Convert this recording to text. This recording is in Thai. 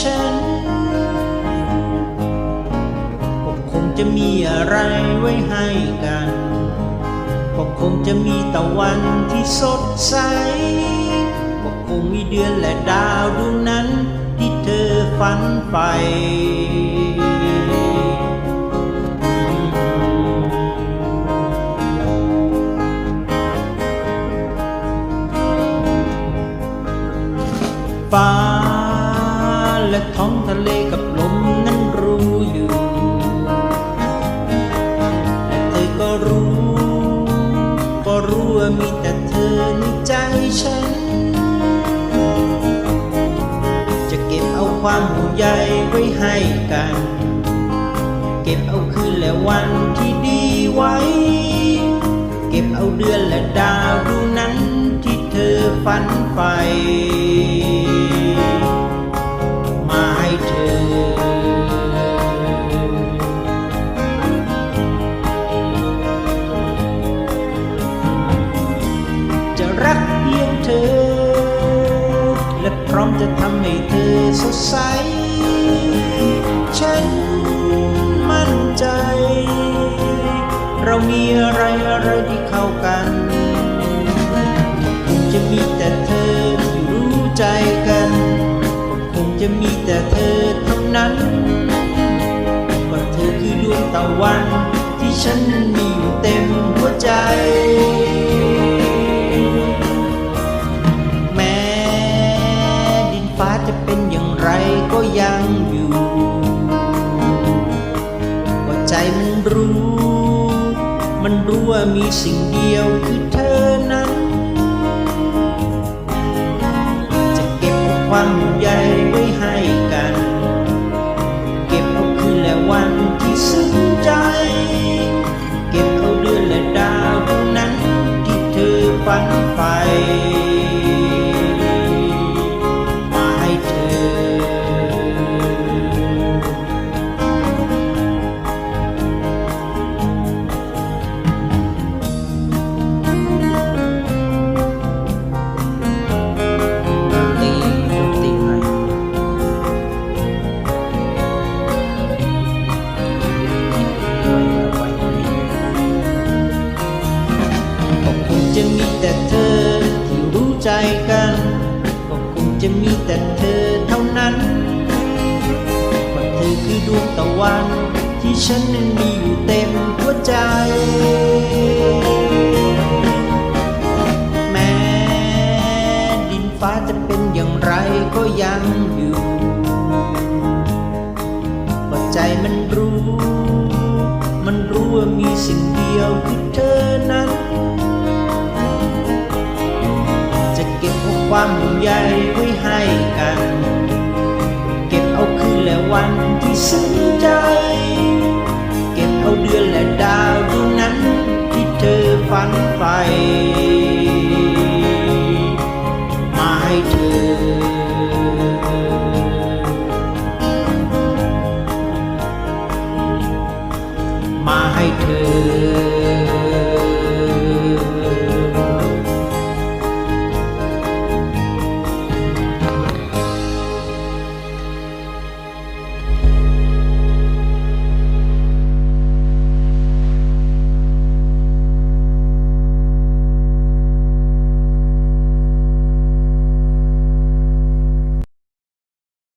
ฉัน ก็คงจะมีอะไรไว้ให้กัน ก็คงจะมีตะวันที่สดใส ก็คงมีเดือนและดาวดวงนั้นที่เธอฝันใฝ่ฟ้า และท้องทะเลกับลมนั้นรู้อยู่ และเธอก็รู้ ก็รู้ว่ามีแต่เธอในใจฉัน จะเก็บเอาความห่วงใยไว้ให้กัน เก็บเอาคืนและวันที่ดีไว้ เก็บเอาเดือนและดาวดวงนั้นที่เธอฝันใฝ่ ร้อมจะทำให้เธอสดใส ฉันมั่นใจ เรามีอะไรอะไรที่เข้ากันคงจะมีแต่เธอที่รู้ใจกันคงจะมีแต่เธอเท่านั้นว่าเธอคือดวงตะวันที่ฉันมีอยู่เต็มหัวใจ มันรู้ มันรู้ว่ามีสิ่งเดียวคือเธอนั้น จะเก็บความห่วงใยไใจกัน ก็คงจะมีแต่เธอเท่านั้นว่าเธอคือดวงตะวัน ที่ฉันนั้นมีอยู่เต็มหัวใจ แม้ดินฟ้าจะเป็นอย่างไรก็ยังอยู่ว่าใจมันรู้ มันรู้ว่ามีสิ่งเดียวคือ ความห่วงใยไว้ให้กัน เก็บเอาคืนและวันที่สนใจ เก็บเอาเดือนและดาวดวงนั้นที่เธอฝันไปมาให้เธอมาให้เธอ